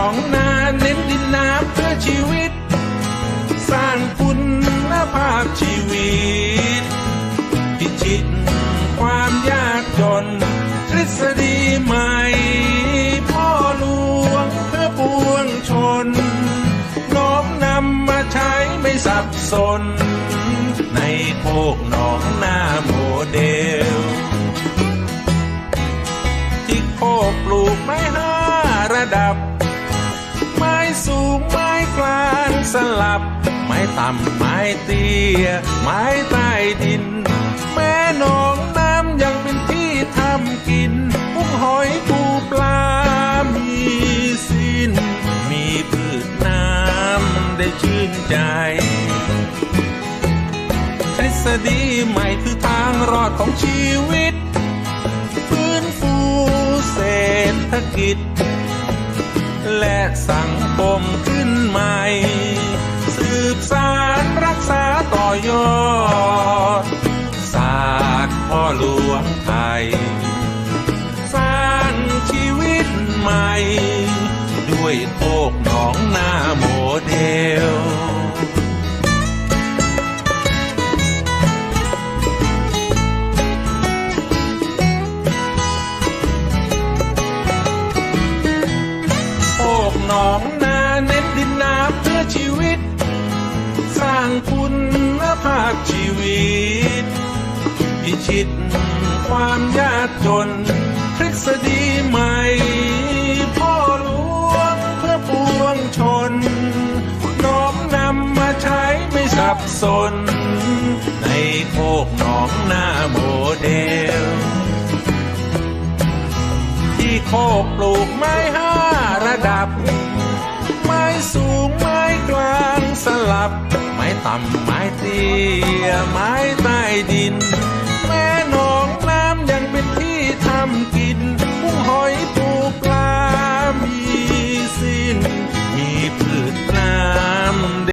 ง ชีวิต สร้างคุณภาพชีวิต พิชิตความยากจน ทฤษฎีใหม่ พ่อหลวงเพื่อปวงชน น้อมนำมาใช้ไม่สับสน ในโคกหนองหน้าโมเดล ที่โคกปลูกไม้ห้าระดับ ไม้สูงไม้ กลางสลับ ไม้ต่ำไม้เตี้ย ไม้ใต้ดิน แม่หนองน้ำยังเป็นที่ทำกินกุ้งหอยปูปลา มีสิ้น มีพืชน้ำได้ชื่นใจทฤษฎีใหม่คือทางรอดของชีวิต ฟื้นฟูเศรษฐกิจ และสังคมขึ้นใหม่ สืบสารรักษาต่อยอด ศาสตร์พ่อหลวงไทย สร้างชีวิตใหม่ ด้วยโคาพชีวิตพิชิตความยากจนทฤษฎีใหม่ พ่อหลวงเพื่อปวงชน น้อมนำมาใช้ไม่สับสน ในโคกหนองหน้าโมเดล ที่โคกปลูกไม้ห้าำไม้เตี้ยไม้ใต้ดิน